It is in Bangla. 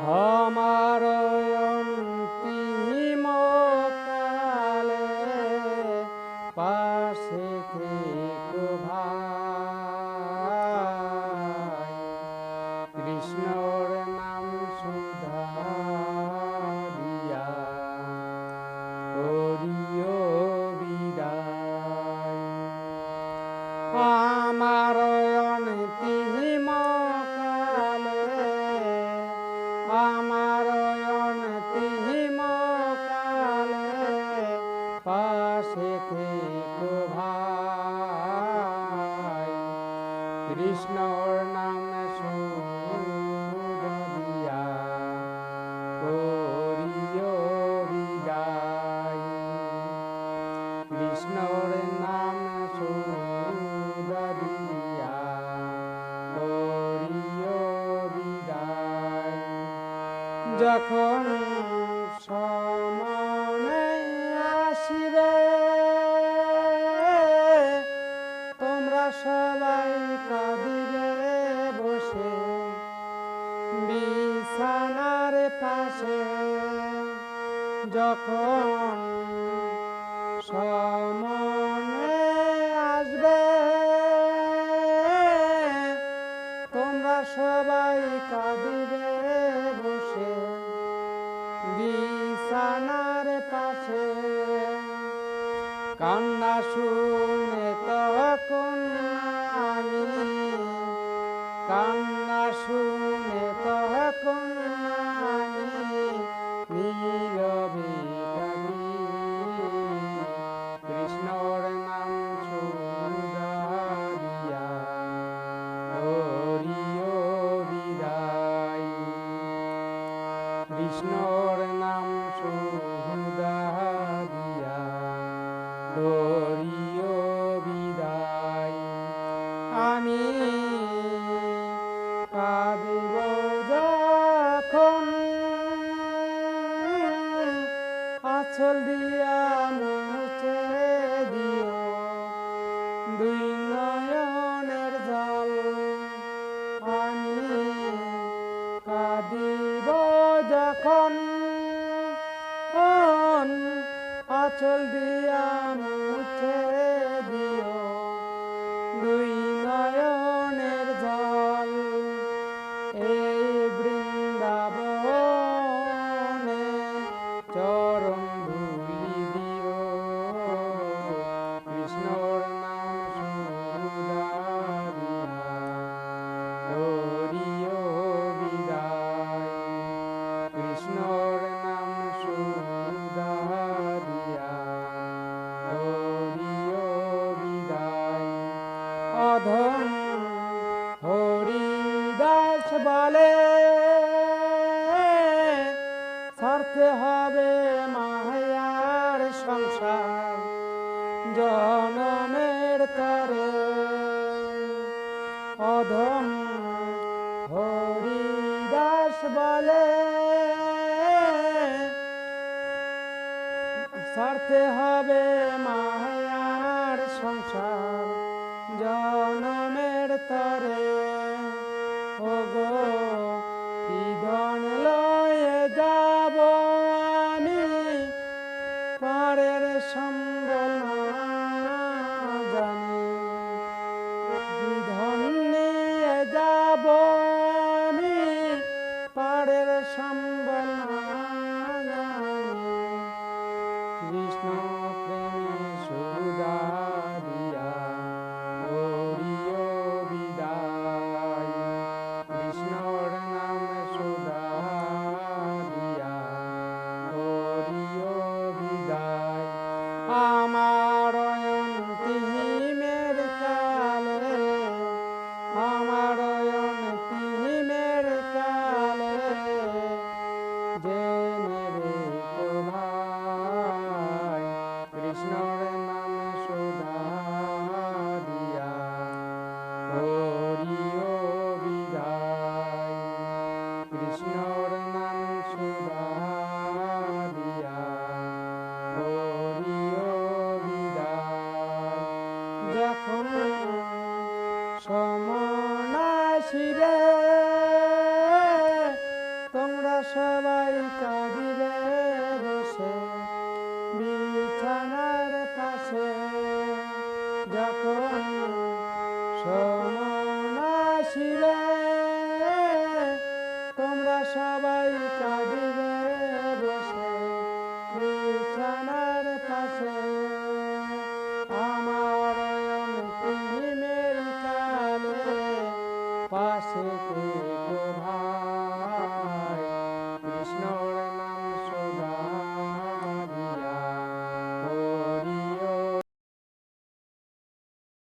Oh my Ya. থেকো ভাই কৃষ্ণর নাম বিদায় কৃষ্ণর নাম বিদায় যখন সমনে যখন সমনে আসবে, তোমরা সবাই কাঁদিবে বসে, বিছানার পাশে। কান্না শুনে তখন আমি, কান্না শুনে আচল দিয়া মুছে দিও। দুই নয়নের জল আমি কাঁদিব যখন। আচল দিয়া বলে, ছাড়তে হবে মায়ার সংসার, জনমের তরে অধম হরিদাস বলে, ছাড়তে হবে মায়ার সংসার, জনমের তরে গো জেনে রেখো ভাই কৃষ্ণর নাম সুধারিয়া হরিও বিদায় কৃষ্ণর নাম সুধারিয়া হরিও বিদায় যখন সমন সবাই কাঁদিবে বসে, বিছানার পাশে। যখন সমন আসিবে, তোমরা সবাই কাঁদিবে বসে, বিছানার পাশে। আমার অন্তিমের কালে পাশে তুমি